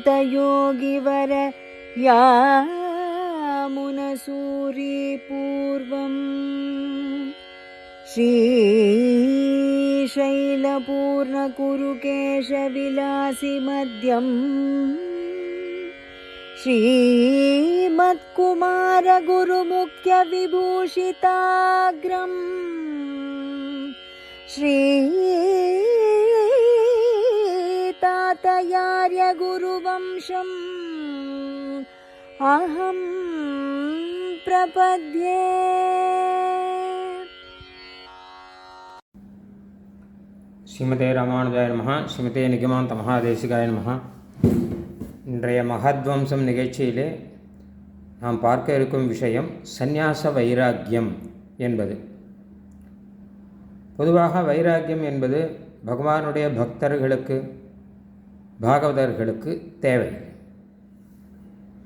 श्रीनाथयोगिवर श्रीनाथयोगिवरयामुनसूरिपूर्वम् श्रीशैलपूर्णकुरुकेशविलासिमद्यम् श्रीमत्कुमारगुरुमुख्यविभूषिताग्रम् श्रीतातयार्यगुरुवंशम् अहम् प्रपद्ये श्रीमते रामानुजाय नमः श्रीमते निगमान्तमहादेशिकाय नमः இன்றைய மகத்வம்சம் நிகழ்ச்சியிலே நாம் பார்க்க இருக்கும் விஷயம் சந்நியாச வைராக்கியம் என்பது. பொதுவாக வைராக்கியம் என்பது பகவானுடைய பக்தர்களுக்கு பாகவதர்களுக்கு தேவை.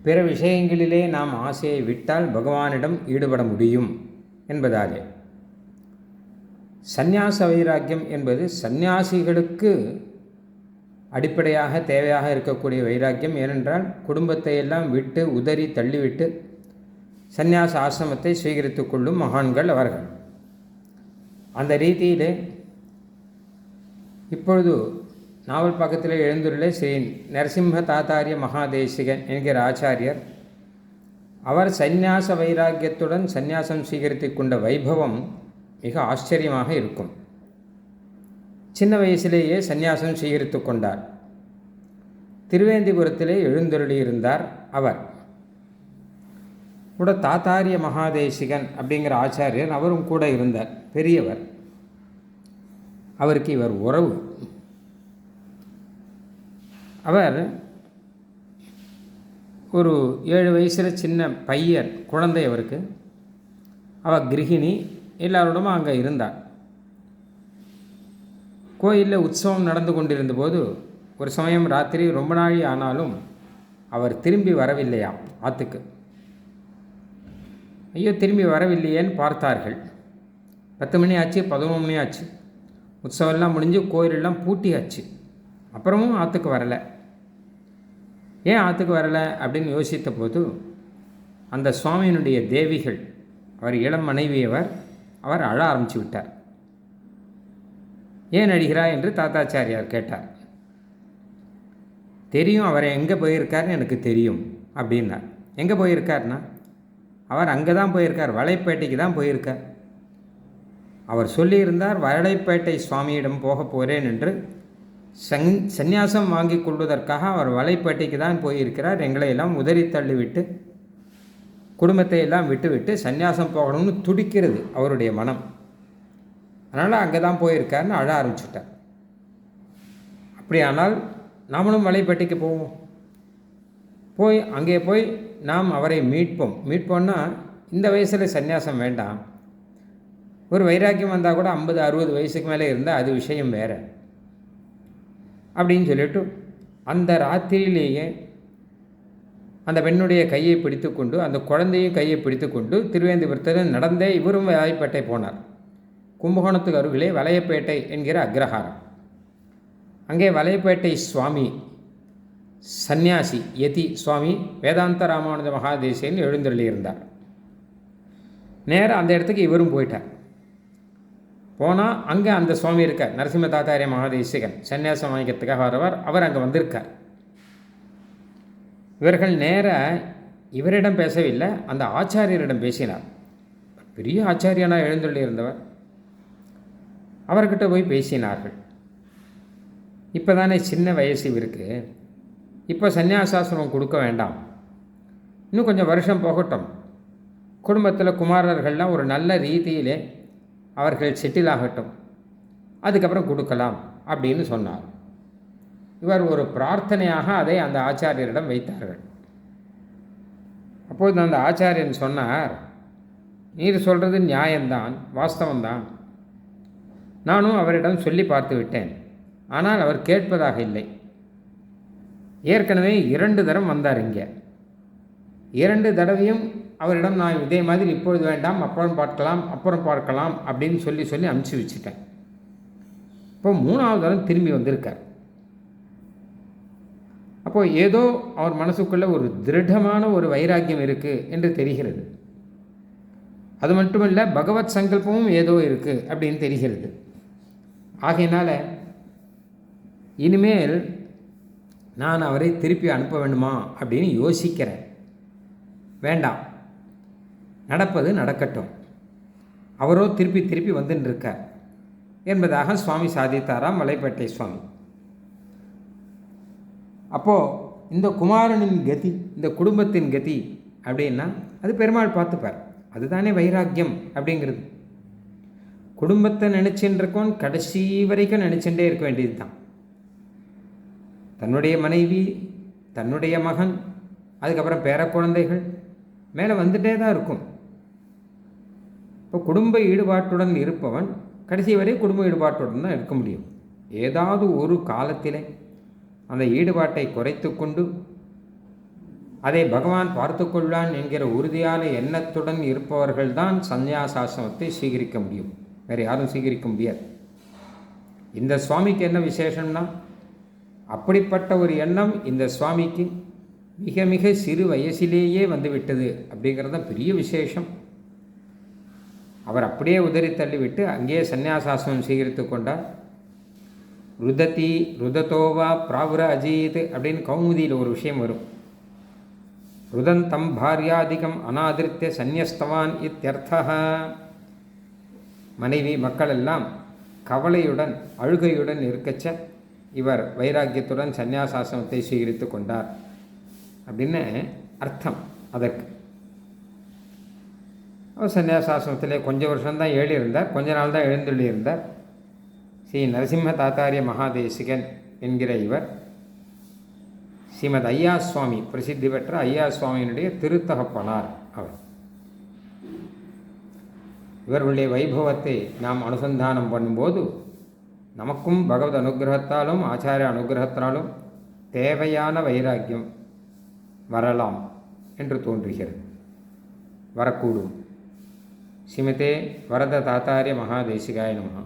பிற விஷயங்களிலே நாம் ஆசையை விட்டால் பகவானிடம் ஈடுபட முடியும் என்பதாலே. சந்நியாச வைராக்கியம் என்பது சந்நியாசிகளுக்கு அடிப்படையாக தேவையாக இருக்கக்கூடிய வைராக்கியம் ஏனென்றால் குடும்பத்தை எல்லாம் விட்டு உதறி தள்ளிவிட்டு சந்நியாச ஆசிரமத்தை சுவீகரித்து கொள்ளும் மகான்கள் அவர்கள். அந்த ரீதியிலே இப்பொழுது நாவல் பக்கத்தில் எழுந்துள்ள ஸ்ரீ நரசிம்ம தாத்தாரிய மகாதேசிகன் என்கிற ஆச்சாரியர் அவர் சந்நியாச வைராக்கியத்துடன் சந்நியாசம் சீகரித்து கொண்ட வைபவம் மிக ஆச்சரியமாக இருக்கும். சின்ன வயசிலேயே சந்நியாசம் சீகரித்து கொண்டார். திருவேந்திபுரத்திலே எழுந்தருளியிருந்தார் அவர். கூட தாத்தாரிய மகாதேசிகன் அப்படிங்கிற ஆச்சாரியர் அவரும் கூட இருந்தார். பெரியவர். அவருக்கு இவர் உறவு. அவர் ஒரு ஏழு வயசில் சின்ன பையன் குழந்தை அவருக்கு. அவள் கிருகிணி எல்லாரோடமும் அங்கே இருந்தார். கோயிலில் உற்சவம் நடந்து கொண்டிருந்தபோது ஒரு சமயம் ராத்திரி ரொம்ப நாழி ஆனாலும் அவர் திரும்பி வரவில்லையாம் ஆற்றுக்கு ஐயோ திரும்பி வரவில்லையேன்னு பார்த்தார்கள். பத்து மணி ஆச்சு பதினொன்று மணி ஆச்சு. உற்சவம்லாம் முடிஞ்சு கோயிலெல்லாம் பூட்டி ஆச்சு அப்புறமும் ஆற்றுக்கு வரலை. ஏன் ஆற்றுக்கு வரலை அப்படின்னு யோசித்த போது அந்த சுவாமியினுடைய தேவிகள் அவர் இளம் மனைவியவர் அவர் அழ ஆரம்பித்து விட்டார். ஏன் நடிகிறாய் என்று தாத்தாச்சாரியார் கேட்டார். தெரியும் அவர் எங்கே போயிருக்காருன்னு எனக்கு தெரியும் அப்படின்னார். எங்கே போயிருக்காருன்னா? அவர் அங்கே தான் போயிருக்கார் வலைப்பேட்டைக்கு தான் போயிருக்கார். அவர் சொல்லியிருந்தார் வலைப்பேட்டை சுவாமியிடம் போக போகிறேன் என்று சங் சந்நியாசம் வாங்கி கொள்வதற்காக அவர் வலைப்பேட்டைக்கு தான் போயிருக்கிறார். எங்களை எல்லாம் உதறி தள்ளிவிட்டு குடும்பத்தை எல்லாம் விட்டுவிட்டு சந்நியாசம் போகணும்னு துடிக்கிறது அவருடைய மனம். அதனால் அங்கே தான் போயிருக்காருன்னு அழ ஆரம்பிச்சுட்டார். அப்படியானால் நாமளும் வலைப்பேட்டைக்கு போவோம். போய் அங்கே போய் நாம் அவரை மீட்போம். மீட்போம்னா இந்த வயசில் சந்நியாசம் வேண்டாம். ஒரு வைராக்கியம் வந்தால் கூட ஐம்பது அறுபது வயசுக்கு மேலே இருந்தால் அது விஷயம் வேறு. அப்படின்னு சொல்லிட்டு அந்த ராத்திரியிலேயே அந்த பெண்ணுடைய கையை பிடித்துக்கொண்டு அந்த குழந்தையும் கையை பிடித்துக்கொண்டு திருவேந்திபுரத்தில் நடந்தே இவரும் வாய்ப்பேட்டை போனார். கும்பகோணத்துக்கு அருகிலே வலையப்பேட்டை என்கிற அக்ரஹாரம். அங்கே வலையப்பேட்டை சுவாமி சந்நியாசி யதி சுவாமி வேதாந்த ராமானுஜ மகாதேசியன் எழுந்தருளியிருந்தார். நேராக அந்த இடத்துக்கு இவரும் போயிட்டார். போனால் அங்கே அந்த சுவாமி இருக்கார் நரசிம்ம தாத்தாரிய மகாதேசிகன். சன்னியாசம் வாங்கிக்கிறதுக்காக வரவர் அவர் அங்கே வந்திருக்கார். இவர்கள் நேர இவரிடம் பேசவில்லை அந்த ஆச்சாரியரிடம் பேசினார். பெரிய ஆச்சாரியனாக எழுந்துள்ளிருந்தவர் அவர்கிட்ட போய் பேசினார்கள். இப்போ தானே சின்ன வயசு இவருக்கு இப்போ சந்நியாசாசிரமம் கொடுக்க வேண்டாம். இன்னும் கொஞ்சம் வருஷம் போகட்டும். குடும்பத்தில் குமாரர்கள்லாம் ஒரு நல்ல ரீதியிலே அவர்கள் செட்டில் ஆகட்டும். அதுக்கப்புறம் கொடுக்கலாம் அப்படின்னு சொன்னார். இவர் ஒரு பிரார்த்தனையாக அதை அந்த ஆச்சாரியரிடம் வைத்தார்கள். அப்போது அந்த ஆச்சாரியன் சொன்னார் நீர் சொல்கிறது நியாயம்தான் வாஸ்தவம்தான். நானும் அவரிடம் சொல்லி பார்த்து விட்டேன். ஆனால் அவர் கேட்பதாக இல்லை. ஏற்கனவே இரண்டு தரம் வந்தார் இங்கே. இரண்டு தடவையும் அவரிடம் நான் இதே மாதிரி இப்பொழுது வேண்டாம் அப்புறம் பார்க்கலாம் அப்புறம் பார்க்கலாம் அப்படின்னு சொல்லி சொல்லி அனுப்பிச்சி வச்சுட்டேன். இப்போ மூணாவது தடவை திரும்பி வந்திருக்கார். அப்போது ஏதோ அவர் மனசுக்குள்ளே ஒரு திருடமான ஒரு வைராக்கியம் இருக்குது என்று தெரிகிறது. அது மட்டுமல்ல பகவத் சங்கல்பமும் ஏதோ இருக்குது அப்படின்னு தெரிகிறது. ஆகையினால் இனிமேல் நான் அவரை திருப்பி அனுப்ப வேண்டுமா அப்படின்னு யோசிக்கிறேன். வேண்டாம். நடப்பது நடக்கட்டும். அவரோ திருப்பி திருப்பி வந்துன்னு இருக்கார் என்பதாக சுவாமி சாதித்தாராம் மலைப்பேட்டை சுவாமி. அப்போது இந்த குமாரனின் கதி இந்த குடும்பத்தின் கதி அப்படின்னா அது பெருமாள் பார்த்துப்பார். அதுதானே வைராக்கியம் அப்படிங்கிறது. குடும்பத்தை நினச்சின்னு இருக்கோம் கடைசி வரைக்கும் நினச்சிட்டே இருக்க வேண்டியது தான் தன்னுடைய மனைவி தன்னுடைய மகன் அதுக்கப்புறம் பேர குழந்தைகள் மேலே வந்துட்டே தான் இருக்கும். இப்போ குடும்ப ஈடுபாட்டுடன் இருப்பவன் கடைசி வரை குடும்ப ஈடுபாட்டுடன் தான் இருக்க முடியும். ஏதாவது ஒரு காலத்திலே அந்த ஈடுபாட்டை குறைத்து கொண்டு அதை பகவான் பார்த்து கொள்வான் என்கிற உறுதியான எண்ணத்துடன் இருப்பவர்கள்தான் சந்நியாசாசிரமத்தை சீகரிக்க முடியும். வேறு யாரும் சீகரிக்க முடியாது. இந்த சுவாமிக்கு என்ன விசேஷம்னா அப்படிப்பட்ட ஒரு எண்ணம் இந்த சுவாமிக்கு மிக மிக சிறு வயசிலேயே வந்துவிட்டது அப்படிங்கிறது தான் பெரிய விசேஷம். அவர் அப்படியே உதறி தள்ளிவிட்டு அங்கேயே சந்நியாசாசனம் சீகரித்து கொண்டார். ருததி ருததோவா பிராவுர அஜீத் அப்படின்னு கௌமுதியில் ஒரு விஷயம் வரும். ருதந்தம் பாரியாதிகம் அநாதிருத்திய சந்நியஸ்தவான் இத்தியர்த்தா மனைவி மக்கள் எல்லாம் கவலையுடன் அழுகையுடன் இருக்கச்ச இவர் வைராக்கியத்துடன் சந்நியாசாசனத்தை சீகரித்து கொண்டார் அப்படின்னு அர்த்தம் அதற்கு. அவர் சந்நியாசாசனத்திலே கொஞ்சம் வருஷம்தான் ஏழி இருந்தார் கொஞ்ச நாள் தான் எழுந்துள்ளி இருந்தார் ஸ்ரீ நரசிம்ம தாத்தாரிய மகாதேசிகன் என்கிற இவர் ஸ்ரீமத் ஐயா சுவாமி பிரசித்தி பெற்ற ஐயா சுவாமியினுடைய திருத்தகப்பனார் அவர். இவர்களுடைய வைபவத்தை நாம் அனுசந்தானம் பண்ணும்போது நமக்கும் பகவத் அனுகிரகத்தாலும் ஆச்சாரிய அனுகிரகத்தினாலும் தேவையான வைராக்கியம் வரலாம் என்று தோன்றுகிறது. வரக்கூடும். ஸ்ரீமதே வரத தாத்தாரிய மகாதேசிகாய நமகா